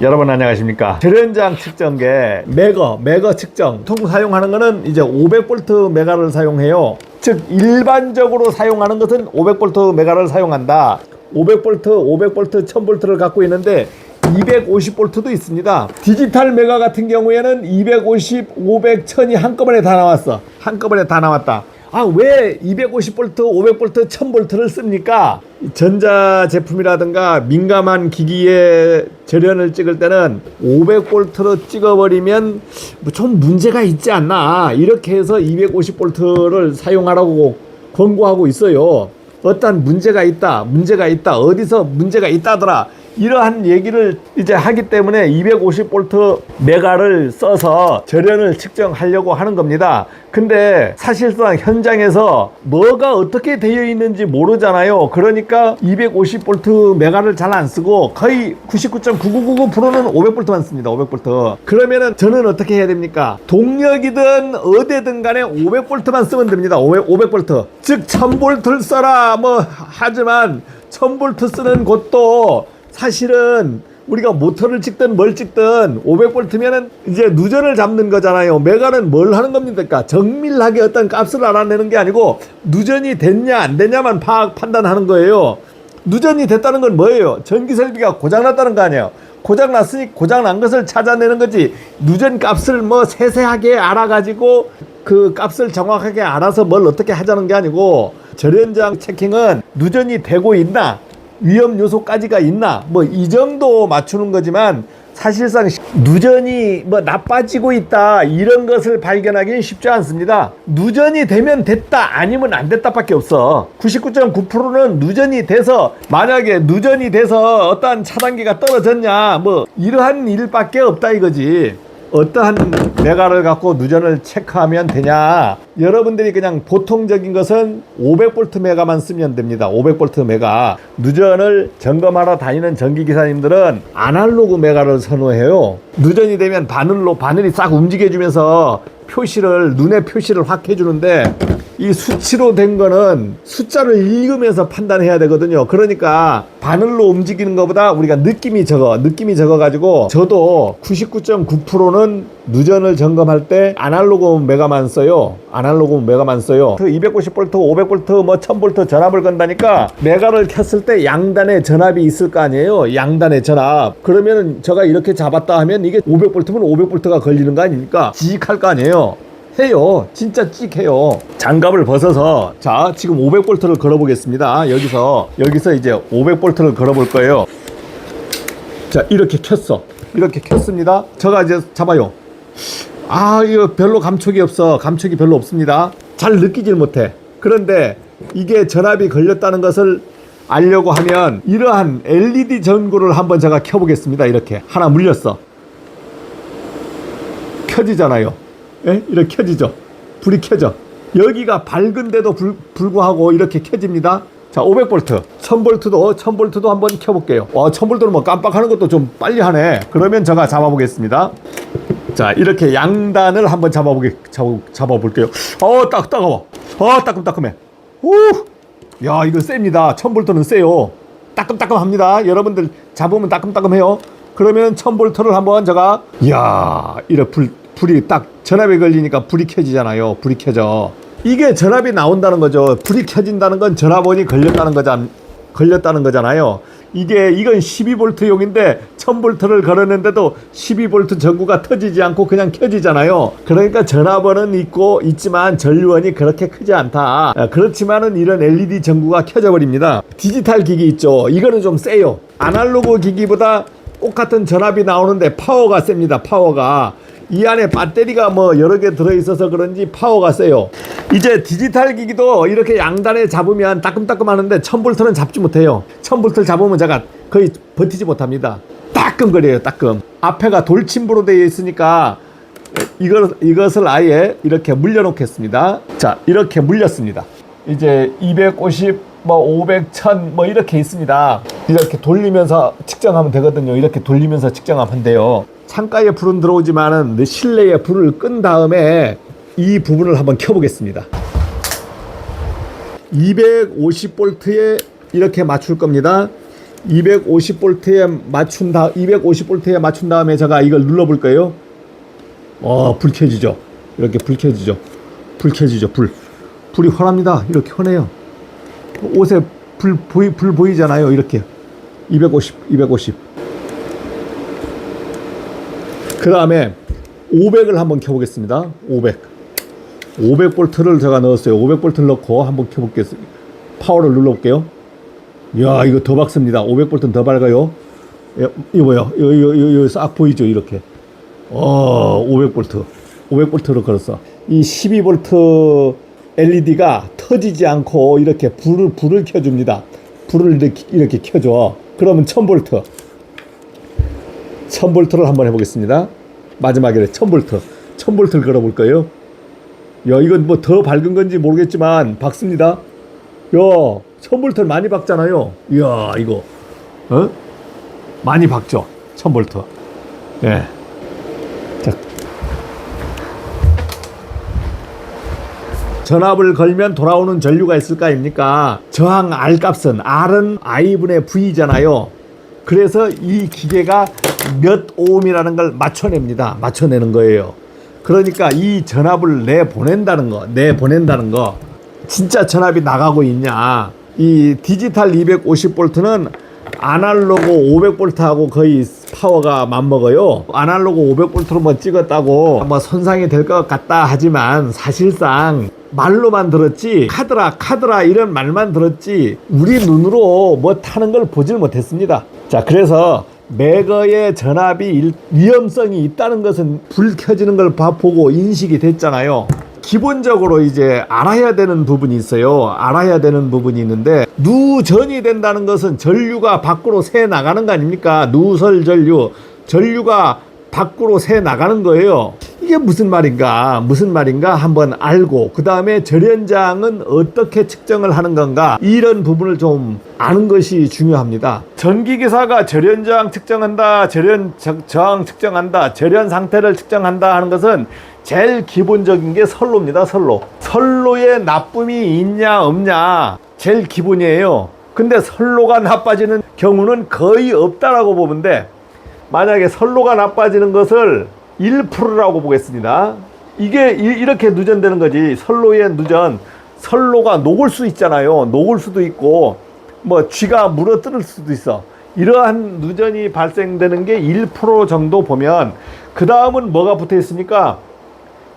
여러분 안녕하십니까? 절연장 측정계 메거 메거 측정. 통 사용하는 거는 이제 500V 메가를 사용해요. 즉 일반적으로 사용하는 것은 500V 메가를 사용한다. 500V 500V 1000V를 갖고 있는데 250V도 있습니다. 디지털 메가 같은 경우에는 250 500 1000이 한꺼번에 다 나왔어. 한꺼번에 다 나왔다 아, 왜 250V, 500V, 1000V를 씁니까? 전자 제품이라든가 민감한 기기에 절연을 찍을 때는 500V로 찍어버리면 뭐좀 문제가 있지 않나. 이렇게 해서 250V를 사용하라고 권고하고 있어요. 어떤 문제가 있다, 문제가 있다, 어디서 문제가 있다더라. 이러한 얘기를 이제 하기 때문에 250V 메가를 써서 절연을 측정하려고 하는 겁니다. 근데 사실상 현장에서 뭐가 어떻게 되어 있는지 모르잖아요. 그러니까 250V 메가를 잘 안 쓰고 거의 99.9999%는 500V만 씁니다. 500V. 그러면은 저는 어떻게 해야 됩니까? 동력이든 어디든 간에 500V만 쓰면 됩니다. 500, 500V. 즉 1000V를 써라 뭐 하지만 1000V 쓰는 곳도 사실은 우리가 모터를 찍든 뭘 찍든 500V면은 이제 누전을 잡는 거잖아요. 메가는 뭘 하는 겁니까? 정밀하게 어떤 값을 알아내는 게 아니고 누전이 됐냐 안 됐냐만 파악 판단하는 거예요. 누전이 됐다는 건 뭐예요? 전기 설비가 고장났다는 거 아니에요. 고장났으니 고장난 것을 찾아내는 거지. 누전 값을 뭐 세세하게 알아가지고 그 값을 정확하게 알아서 뭘 어떻게 하자는 게 아니고 절연장 체킹은 누전이 되고 있나 위험 요소까지가 있나 뭐 이 정도 맞추는 거지만 사실상 누전이 뭐 나빠지고 있다 이런 것을 발견하기는 쉽지 않습니다. 누전이 되면 됐다 아니면 안 됐다밖에 없어. 99.9%는 누전이 돼서 만약에 누전이 돼서 어떠한 차단기가 떨어졌냐 뭐 이러한 일밖에 없다 이거지. 어떠한 메가를 갖고 누전을 체크하면 되냐? 여러분들이 그냥 보통적인 것은 500V 메가만 쓰면 됩니다. 500V 메가. 누전을 점검하러 다니는 전기기사님들은 아날로그 메가를 선호해요. 누전이 되면 바늘로 바늘이 싹 움직여주면서 표시를 눈의 표시를 확 해주는데 이 수치로 된 거는 숫자를 읽으면서 판단해야 되거든요. 그러니까 바늘로 움직이는 것보다 우리가 느낌이 적어, 느낌이 적어가지고 저도 99.9%는 누전을 점검할 때 아날로그 메가만 써요. 아날로그 메가만 써요. 그 250V, 500V, 뭐 1000V 전압을 건다니까 메가를 켰을 때 양단에 전압이 있을 거 아니에요. 양단에 전압. 그러면은 제가 이렇게 잡았다 하면 이게 500V면 500V가 걸리는 거 아닙니까? 지익할 거 아니에요. 해요. 진짜 찍해요. 장갑을 벗어서 자 지금 500볼트를 걸어보겠습니다. 여기서 여기서 이제 500볼트를 걸어볼 거예요. 자 이렇게 켰어. 이렇게 켰습니다. 제가 이제 잡아요. 아 이거 별로 감촉이 없어. 감촉이 별로 없습니다. 잘 느끼질 못해. 그런데 이게 전압이 걸렸다는 것을 알려고 하면 이러한 LED 전구를 한번 제가 켜보겠습니다. 이렇게 하나 물렸어. 켜지잖아요. 예? 이렇게 켜지죠. 불이 켜져. 여기가 밝은데도 불, 불구하고 이렇게 켜집니다. 자, 500V, 1000V도 1000V도 한번 켜볼게요. 와, 1000V는 뭐 깜빡하는 것도 좀 빨리 하네. 그러면 제가 잡아보겠습니다. 자, 이렇게 양단을 한번 잡아보게 잡아, 잡아볼게요. 어, 딱 따가워. 어, 따끔따끔해. 오, 야, 이거 셉니다. 1000V는 세요. 따끔따끔 합니다. 여러분들 잡으면 따끔따끔해요. 그러면 1000V를 한번 제가 이야, 이래 불 불이 딱 전압에 걸리니까 불이 켜지잖아요. 불이 켜져. 이게 전압이 나온다는 거죠. 불이 켜진다는 건 전압원이 걸렸다는 거잖 걸렸다는 거잖아요. 이게 이건 12볼트용인데 1000볼트를 걸었는데도 12볼트 전구가 터지지 않고 그냥 켜지잖아요. 그러니까 전압원은 있고 있지만 전류원이 그렇게 크지 않다. 아, 그렇지만은 이런 LED 전구가 켜져 버립니다. 디지털 기기 있죠. 이거는 좀 세요. 아날로그 기기보다 똑같은 전압이 나오는데 파워가 셉니다. 파워가 이 안에 배터리가 뭐 여러 개 들어있어서 그런지 파워가 세요. 이제 디지털 기기도 이렇게 양단에 잡으면 따끔따끔 하는데 1000볼트는 잡지 못해요. 1000볼트를 잡으면 제가 거의 버티지 못합니다. 따끔거려요, 따끔. 앞에가 돌침부로 되어 있으니까 이걸, 이것을 아예 이렇게 물려 놓겠습니다. 자, 이렇게 물렸습니다. 이제 250, 뭐 500, 1000, 뭐 이렇게 있습니다. 이렇게 돌리면서 측정하면 되거든요. 이렇게 돌리면서 측정하면 돼요. 창가에 불은 들어오지만은 실내에 불을 끈 다음에 이 부분을 한번 켜보겠습니다. 250볼트에 이렇게 맞출 겁니다. 250볼트에 맞춘 다 250볼트에 맞춘 다음에 제가 이걸 눌러 볼 거예요. 어, 불 켜지죠. 이렇게 불 켜지죠. 불 켜지죠. 불. 불이 환합니다. 이렇게 환해요. 옷에 불 보이 불 보이잖아요. 이렇게 250 250. 그 다음에 500을 한번 켜 보겠습니다. 500. 500볼트를 제가 넣었어요. 500볼트를 넣고 한번 켜 볼겠습니다. 파워를 눌러 볼게요. 이야, 이거 더 박습니다. 500볼트는 더 밝아요. 예, 이거 뭐야? 이거, 이거, 이거 싹 보이죠? 이렇게. 어, 500볼트. 500볼트로 걸었어. 이 12볼트 LED가 터지지 않고 이렇게 불을, 불을 켜줍니다. 불을 이렇게, 이렇게 켜줘. 그러면 1000볼트. 1000볼트를 한번 해보겠습니다. 마지막에 1000볼트. 1000볼트를 걸어볼 거예요. 야, 이건 뭐 더 밝은 건지 모르겠지만, 박습니다. 야, 1000볼트를 많이 박잖아요. 이야, 이거. 어? 많이 박죠. 1000볼트. 예. 자. 전압을 걸면 돌아오는 전류가 있을 거 아닙니까? 저항 R 값은 R은 I분의 V잖아요. 그래서 이 기계가 몇 오음이라는 걸 맞춰냅니다. 맞춰내는 거예요. 그러니까 이 전압을 내 보낸다는 거, 내 보낸다는 거. 진짜 전압이 나가고 있냐. 이 디지털 250볼트는 아날로그 500볼트하고 거의 파워가 맞먹어요. 아날로그 500볼트로 뭐 찍었다고 뭐 손상이 될 것 같다 하지만 사실상 말로만 들었지 카드라 카드라 이런 말만 들었지 우리 눈으로 뭐 타는 걸 보질 못했습니다. 자 그래서 매거의 전압이 일- 위험성이 있다는 것은 불 켜지는 걸 봐- 보고 인식이 됐잖아요. 기본적으로 이제 알아야 되는 부분이 있어요. 알아야 되는 부분이 있는데 누전이 된다는 것은 전류가 밖으로 새 나가는 거 아닙니까? 누설 전류, 전류가 밖으로 새 나가는 거예요. 이게 무슨 말인가? 무슨 말인가? 한번 알고 그 다음에 절연장은 어떻게 측정을 하는 건가? 이런 부분을 좀 아는 것이 중요합니다. 전기기사가 절연장 측정한다, 절연 저- 저항 측정한다, 절연 상태를 측정한다 하는 것은 제일 기본적인 게 선로입니다. 선로. 선로에 나쁨이 있냐 없냐 제일 기본이에요. 근데 선로가 나빠지는 경우는 거의 없다라고 돼. 만약에 선로가 나빠지는 것을 1%라고 보겠습니다. 이게 이- 이렇게 누전되는 거지. 선로의 누전. 선로가 녹을 수 있잖아요. 녹을 수도 있고 뭐 쥐가 물어뜯을 수도 있어. 이러한 누전이 발생되는 게 1% 정도 보면 그 다음은 뭐가 붙어 있습니까?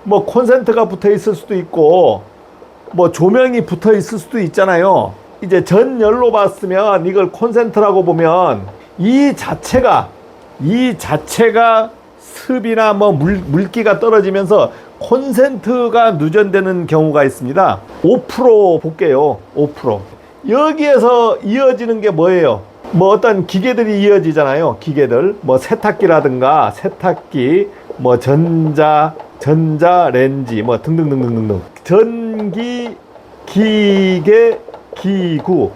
뭐 콘센트가 붙어 있을 수도 있고 뭐 조명이 붙어 있을 수도 있잖아요. 이제 전열로 봤으면 이걸 콘센트라고 보면 이 자체가 이 자체가 습이나 뭐 물, 물기가 떨어지면서 콘센트가 누전되는 경우가 있습니다. 5% 볼게요. 5%. 여기에서 이어지는 게 뭐예요? 뭐 어떤 기계들이 이어지잖아요. 기계들. 뭐 세탁기라든가 세탁기, 뭐 전자, 전자 렌지, 뭐 등등등등등등. 전기, 기계, 기구.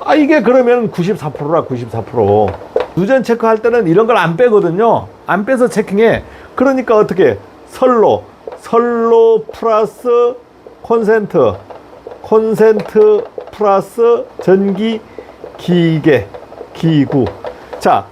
아 이게 그러면 94%라 94%. 누전 체크할 때는 이런 걸 안 빼거든요. 안 빼서 체킹해. 그러니까 어떻게 선로, 선로 플러스 콘센트, 콘센트 플러스 전기 기계 기구. 자,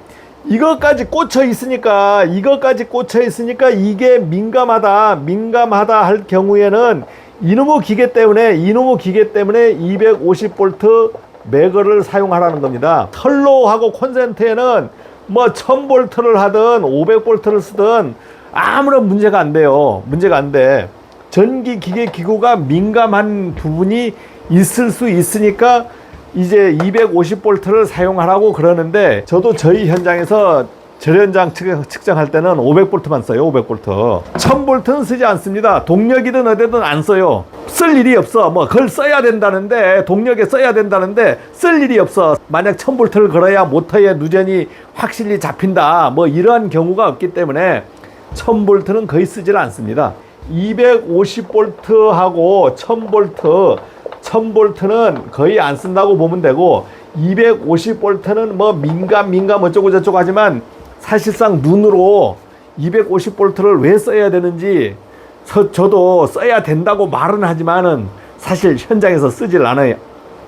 이것까지 꽂혀 있으니까 이것까지 꽂혀 있으니까 이게 민감하다 민감하다 할 경우에는 이놈의 기계 때문에 이놈의 기계 때문에 250볼트 매거를 사용하라는 겁니다. 털로하고 콘센트에는 뭐 1000볼트를 하든 500볼트를 쓰든 아무런 문제가 안 돼요. 문제가 안 돼. 전기 기계 기구가 민감한 부분이 있을 수 있으니까 이제 250볼트를 사용하라고 그러는데 저도 저희 현장에서 절연장 측- 측정할 때는 500볼트만 써요. 500볼트. 1000볼트는 쓰지 않습니다. 동력이든 어디든 안 써요. 쓸 일이 없어. 뭐 그걸 써야 된다는데 동력에 써야 된다는데 쓸 일이 없어. 만약 1000볼트를 걸어야 모터의 누전이 확실히 잡힌다. 뭐 이러한 경우가 없기 때문에 1000볼트는 거의 쓰질 않습니다. 250볼트하고 1000볼트 1000볼트는 거의 안 쓴다고 보면 되고 250볼트는 뭐 민감 민감 어쩌고 저쩌고 하지만 사실상 눈으로 250볼트를 왜 써야 되는지 서- 저도 써야 된다고 말은 하지만은 사실 현장에서 쓰질 않아요.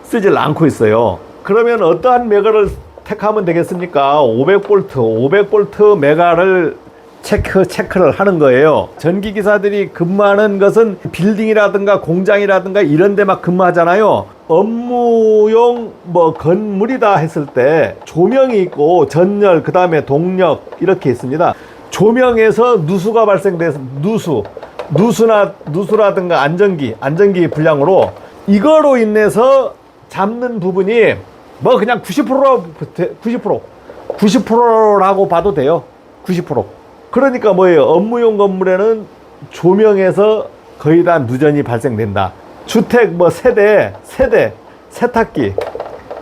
쓰질 않고 있어요. 그러면 어떠한 매거를 택하면 되겠습니까? 500볼트, 500볼트 메가를 체크 체크를 하는 거예요. 전기 기사들이 근무하는 것은 빌딩이라든가 공장이라든가 이런 데막 근무하잖아요. 업무용 뭐 건물이다 했을 때 조명이 있고 전열 그 다음에 동력 이렇게 있습니다. 조명에서 누수가 발생돼서 누수 누수나 누수라든가 안전기 안전기 불량으로 이거로 인해서 잡는 부분이 뭐 그냥 90% 90% 90%라고 봐도 돼요. 90%. 그러니까 뭐예요? 업무용 건물에는 조명에서 거의 다 누전이 발생된다. 주택 뭐 세대, 세대, 세탁기,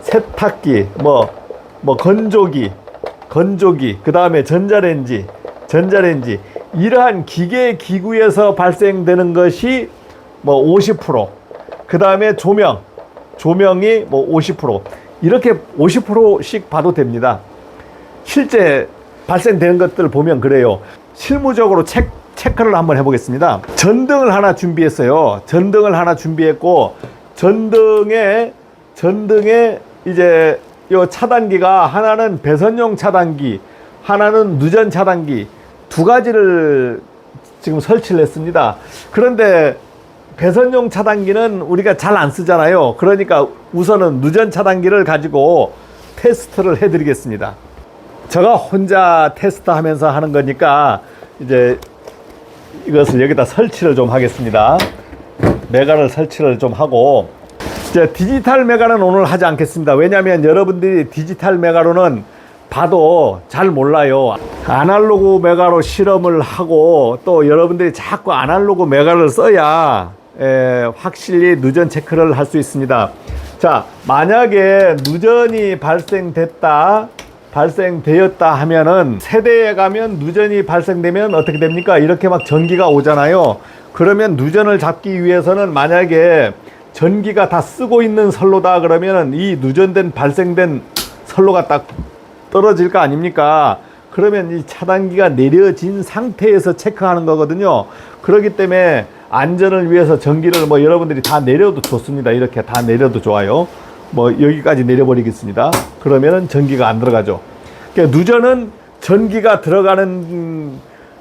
세탁기, 뭐, 뭐 건조기, 건조기, 그 다음에 전자레인지, 전자레인지, 이러한 기계 기구에서 발생되는 것이 뭐 50%, 그 다음에 조명, 조명이 뭐 50%, 이렇게 50%씩 봐도 됩니다. 실제 발생되는 것들을 보면 그래요. 실무적으로 체, 체크를 한번 해보겠습니다. 전등을 하나 준비했어요. 전등을 하나 준비했고 전등에 전등에 이제 요 차단기가 하나는 배선용 차단기, 하나는 누전 차단기 두 가지를 지금 설치를 했습니다. 그런데 배선용 차단기는 우리가 잘 안 쓰잖아요. 그러니까 우선은 누전 차단기를 가지고 테스트를 해드리겠습니다. 제가 혼자 테스트 하면서 하는 거니까 이제 이것을 여기다 설치를 좀 하겠습니다. 메가를 설치를 좀 하고 이제 디지털 메가는 오늘 하지 않겠습니다. 왜냐하면 여러분들이 디지털 메가로는 봐도 잘 몰라요. 아날로그 메가로 실험을 하고 또 여러분들이 자꾸 아날로그 메가를 써야 에, 확실히 누전 체크를 할 수 있습니다. 자, 만약에 누전이 발생됐다. 발생되었다 하면은 세대에 가면 누전이 발생되면 어떻게 됩니까? 이렇게 막 전기가 오잖아요. 그러면 누전을 잡기 위해서는 만약에 전기가 다 쓰고 있는 선로다 그러면은 이 누전된 발생된 선로가 딱 떨어질 거 아닙니까? 그러면 이 차단기가 내려진 상태에서 체크하는 거거든요. 그렇기 때문에 안전을 위해서 전기를 뭐 여러분들이 다 내려도 좋습니다. 이렇게 다 내려도 좋아요. 뭐 여기까지 내려버리겠습니다. 그러면은 전기가 안 들어가죠. 그러니까 누전은 전기가 들어가는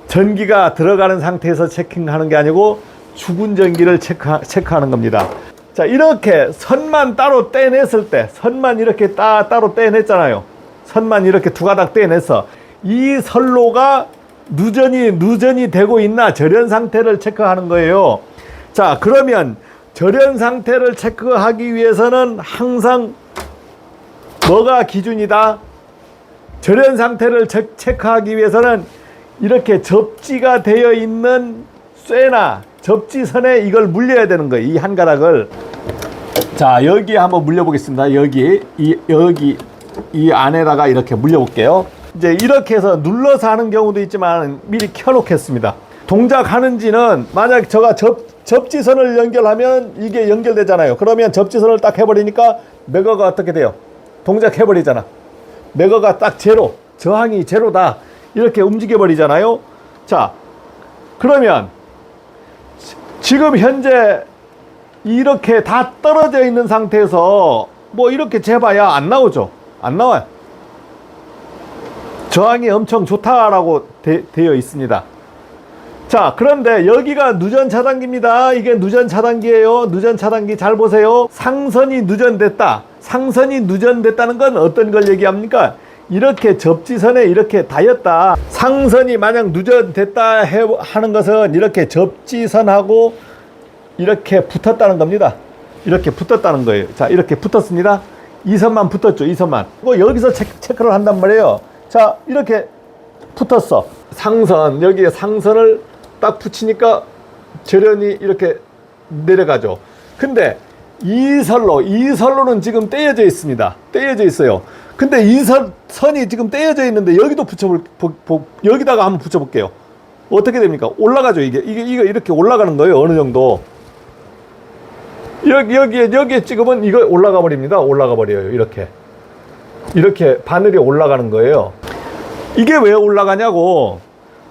전기가 들어가는 상태에서 체킹하는 게 아니고 죽은 전기를 체크 체크하는 겁니다. 자 이렇게 선만 따로 떼냈을 때 선만 이렇게 따, 따로 떼냈잖아요. 선만 이렇게 두 가닥 떼내서 이 선로가 누전이 누전이 되고 있나 절연 상태를 체크하는 거예요. 자 그러면 절연 상태를 체크하기 위해서는 항상 뭐가 기준이다? 절연 상태를 체, 체크하기 위해서는 이렇게 접지가 되어 있는 쇠나 접지선에 이걸 물려야 되는 거예요. 이 한 가닥을. 자, 여기 한번 물려보겠습니다. 여기, 이, 여기, 이 안에다가 이렇게 물려볼게요. 이제 이렇게 해서 눌러서 하는 경우도 있지만 미리 켜놓겠습니다. 동작하는지는 만약 제가 접, 접지선을 연결하면 이게 연결되잖아요. 그러면 접지선을 딱 해버리니까 매거가 어떻게 돼요? 동작해버리잖아. 매거가 딱 제로, 저항이 제로다. 이렇게 움직여 버리잖아요. 자, 그러면 지금 현재 이렇게 다 떨어져 있는 상태에서 뭐 이렇게 재봐야 안 나오죠. 안 나와요. 저항이 엄청 좋다라고 되, 되어 있습니다. 자, 그런데 여기가 누전 차단기입니다. 이게 누전 차단기예요. 누전 차단기 잘 보세요. 상선이 누전됐다. 상선이 누전됐다는 건 어떤 걸 얘기합니까? 이렇게 접지선에 이렇게 닿였다. 상선이 만약 누전됐다 해, 하는 것은 이렇게 접지선하고 이렇게 붙었다는 겁니다. 이렇게 붙었다는 거예요. 자, 이렇게 붙었습니다. 이 선만 붙었죠. 이 선만. 뭐 여기서 체크, 체크를 한단 말이에요. 자, 이렇게 붙었어. 상선, 여기에 상선을 딱 붙이니까 절연이 이렇게 내려가죠. 근데 이 선로, 이 선로는 지금 떼어져 있습니다. 떼어져 있어요. 근데 이 선, 선이 지금 떼어져 있는데 여기도 붙여볼, 보, 보, 여기다가 한번 붙여볼게요. 어떻게 됩니까? 올라가죠, 이게. 이게, 이거 이렇게 올라가는 거예요, 어느 정도. 여기, 여기에, 여기에 찍으면 이거 올라가 버립니다. 올라가 버려요, 이렇게. 이렇게 바늘이 올라가는 거예요. 이게 왜 올라가냐고.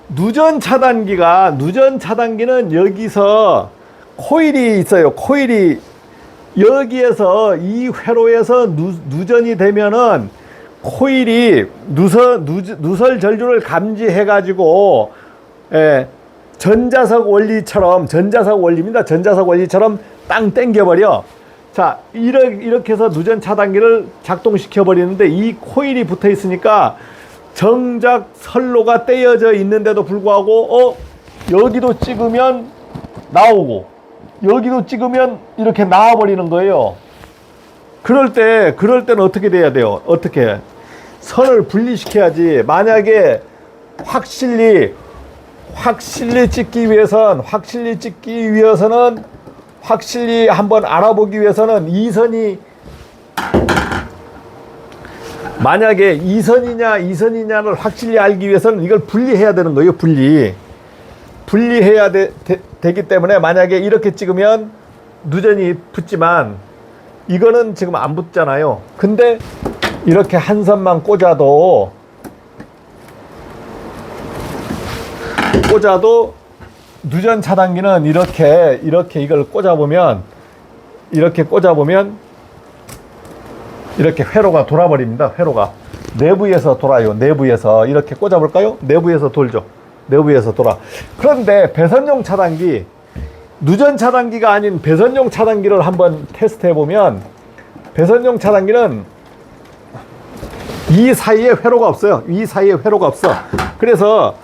누전 차단기가, 누전 차단기는 여기서 코일이 있어요. 코일이 여기에서 이 회로에서 누, 누전이 되면은 코일이 누설, 누, 누설 전류를 감지해 가지고 예, 전자석 원리처럼 전자석 원리입니다. 전자석 원리처럼 땅 땡겨 버려. 자 이렇게, 이렇게 해서 누전 차단기를 작동시켜 버리는데 이 코일이 붙어 있으니까 정작 선로가 떼어져 있는데도 불구하고 어 여기도 찍으면 나오고 여기도 찍으면 이렇게 나와 버리는 거예요. 그럴 때 그럴 때는 어떻게 돼야 돼요? 어떻게 선을 분리시켜야지. 만약에 확실히 확실히 찍기 위해선 확실히 찍기 위해서는 확실히 한번 알아보기 위해서는 이 선이 만약에 이 선이냐 이 선이냐를 확실히 알기 위해서는 이걸 분리해야 되는 거예요. 분리. 분리해야 되, 기 때문에 만약에 이렇게 찍으면 누전이 붙지만 이거는 지금 안 붙잖아요. 근데 이렇게 한 선만 꽂아도 꽂아도 누전 차단기는 이렇게 이렇게 이걸 꽂아 보면 이렇게 꽂아 보면 이렇게 회로가 돌아버립니다. 회로가 내부에서 돌아요. 내부에서 이렇게 꽂아 볼까요? 내부에서 돌죠. 내부에서 돌아. 그런데 배선용 차단기 누전 차단기가 아닌 배선용 차단기를 한번 테스트 해 보면 배선용 차단기는 이 사이에 회로가 없어요. 이 사이에 회로가 없어. 그래서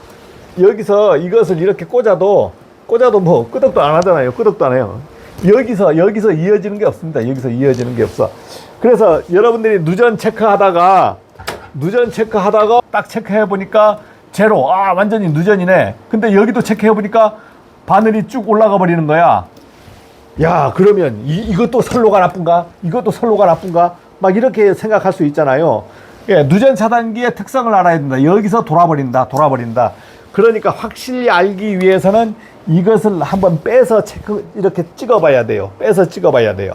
여기서 이것을 이렇게 꽂아도 꽂아도 뭐 끄덕도 안 하잖아요. 끄덕도 안 해요. 여기서 여기서 이어지는 게 없습니다. 여기서 이어지는 게 없어. 그래서 여러분들이 누전 체크하다가 누전 체크하다가 딱 체크해 보니까 제로 아 완전히 누전이네. 근데 여기도 체크해 보니까 바늘이 쭉 올라가 버리는 거야. 야 그러면 이, 이것도 선로가 나쁜가? 이것도 선로가 나쁜가? 막 이렇게 생각할 수 있잖아요. 예, 누전 차단기의 특성을 알아야 된다. 여기서 돌아버린다, 돌아버린다. 그러니까 확실히 알기 위해서는 이것을 한번 빼서 체크 이렇게 찍어 봐야 돼요. 빼서 찍어 봐야 돼요.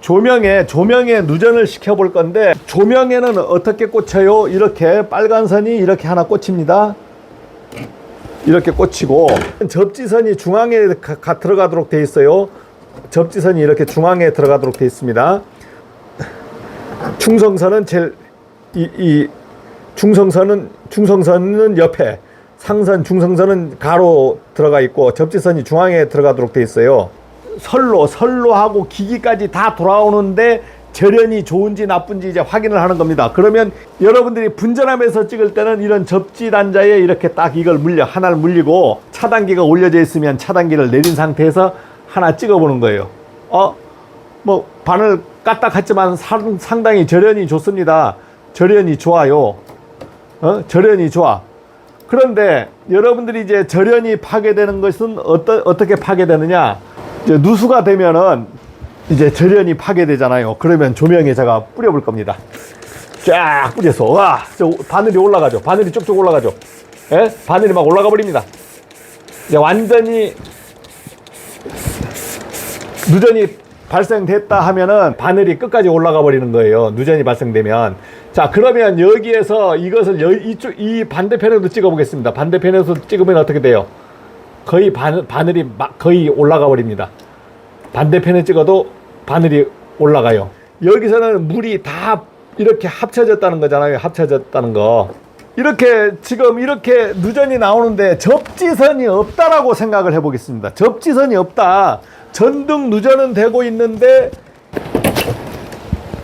조명에 조명에 누전을 시켜 볼 건데 조명에는 어떻게 꽂혀요? 이렇게 빨간 선이 이렇게 하나 꽂힙니다. 이렇게 꽂히고 접지선이 중앙에 가, 가- 들어가도록 돼 있어요. 접지선이 이렇게 중앙에 들어가도록 돼 있습니다. 충성선은 제일 이, 이 중성선은 중성선은 옆에 상선 중성선은 가로 들어가 있고 접지선이 중앙에 들어가도록 돼 있어요. 선로 선로하고 기기까지 다 돌아오는데 절연이 좋은지 나쁜지 이제 확인을 하는 겁니다. 그러면 여러분들이 분전함에서 찍을 때는 이런 접지 단자에 이렇게 딱 이걸 물려 하나를 물리고 차단기가 올려져 있으면 차단기를 내린 상태에서 하나 찍어보는 거예요. 어, 뭐 바늘 까딱했지만 상- 상당히 절연이 좋습니다. 절연이 좋아요. 어? 절연이 좋아. 그런데 여러분들이 이제 절연이 파괴되는 것은 어떠, 어떻게 파괴되느냐? 이제 누수가 되면은 이제 절연이 파괴되잖아요. 그러면 조명에 제가 뿌려볼 겁니다. 쫙 뿌려서 와, 저 바늘이 올라가죠. 바늘이 쭉쭉 올라가죠. 예? 바늘이 막 올라가 버립니다. 이제 완전히 누전이 발생됐다 하면은 바늘이 끝까지 올라가 버리는 거예요. 누전이 발생되면. 자, 그러면 여기에서 이것을 여, 이쪽, 이 반대편에도 찍어 보겠습니다. 반대편에서 찍으면 어떻게 돼요? 거의 바늘, 바늘이 막 거의 올라가 버립니다. 반대편에 찍어도 바늘이 올라가요. 여기서는 물이 다 이렇게 합쳐졌다는 거잖아요. 합쳐졌다는 거. 이렇게 지금 이렇게 누전이 나오는데 접지선이 없다라고 생각을 해보겠습니다. 접지선이 없다. 전등 누전은 되고 있는데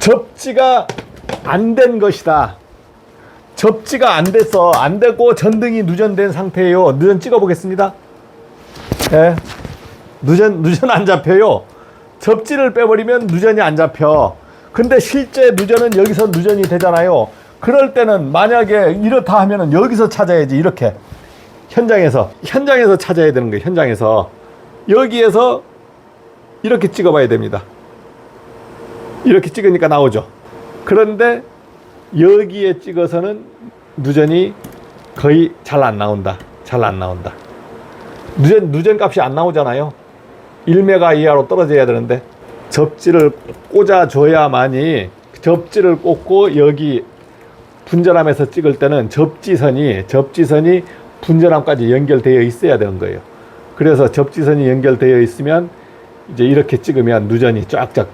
접지가 안 된 것이다. 접지가 안 돼서 안 되고 전등이 누전된 상태예요. 누전 찍어 보겠습니다. 예. 누전 누전 안 잡혀요. 접지를 빼버리면 누전이 안 잡혀. 근데 실제 누전은 여기서 누전이 되잖아요. 그럴 때는 만약에 이렇다 하면은 여기서 찾아야지 이렇게 현장에서 현장에서 찾아야 되는 거예요. 현장에서 여기에서 이렇게 찍어봐야 됩니다. 이렇게 찍으니까 나오죠. 그런데 여기에 찍어서는 누전이 거의 잘 안 나온다. 잘 안 나온다. 누전 누전 값이 안 나오잖아요. 1메가 이하로 떨어져야 되는데 접지를 꽂아 줘야만이 접지를 꽂고 여기 분전함에서 찍을 때는 접지선이 접지선이 분전함까지 연결되어 있어야 되는 거예요. 그래서 접지선이 연결되어 있으면 이제 이렇게 찍으면 누전이 쫙쫙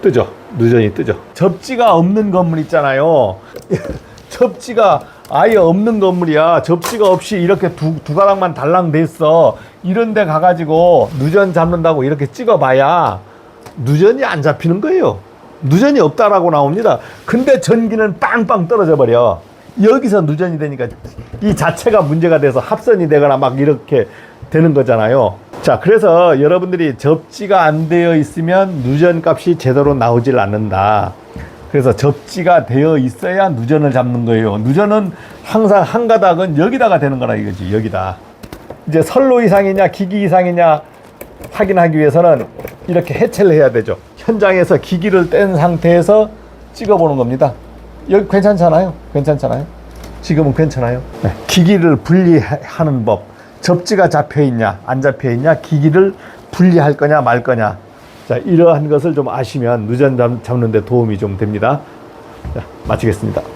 뜨죠. 누전이 뜨죠. 접지가 없는 건물 있잖아요. 접지가 아예 없는 건물이야. 접지가 없이 이렇게 두, 두 가락만 달랑 됐어. 이런 데 가가지고 누전 잡는다고 이렇게 찍어봐야 누전이 안 잡히는 거예요. 누전이 없다라고 나옵니다. 근데 전기는 빵빵 떨어져 버려. 여기서 누전이 되니까 이 자체가 문제가 돼서 합선이 되거나 막 이렇게 되는 거잖아요. 자, 그래서 여러분들이 접지가 안 되어 있으면 누전 값이 제대로 나오질 않는다. 그래서 접지가 되어 있어야 누전을 잡는 거예요. 누전은 항상 한 가닥은 여기다가 되는 거라 이거지. 여기다. 이제 선로 이상이냐 기기 이상이냐 확인하기 위해서는 이렇게 해체를 해야 되죠. 현장에서 기기를 뗀 상태에서 찍어보는 겁니다. 여기 괜찮잖아요. 괜찮잖아요. 지금은 괜찮아요. 네. 기기를 분리하는 법. 접지가 잡혀 있냐, 안 잡혀 있냐, 기기를 분리할 거냐, 말 거냐. 자, 이러한 것을 좀 아시면 누전 잡- 잡는 데 도움이 좀 됩니다. 자, 마치겠습니다.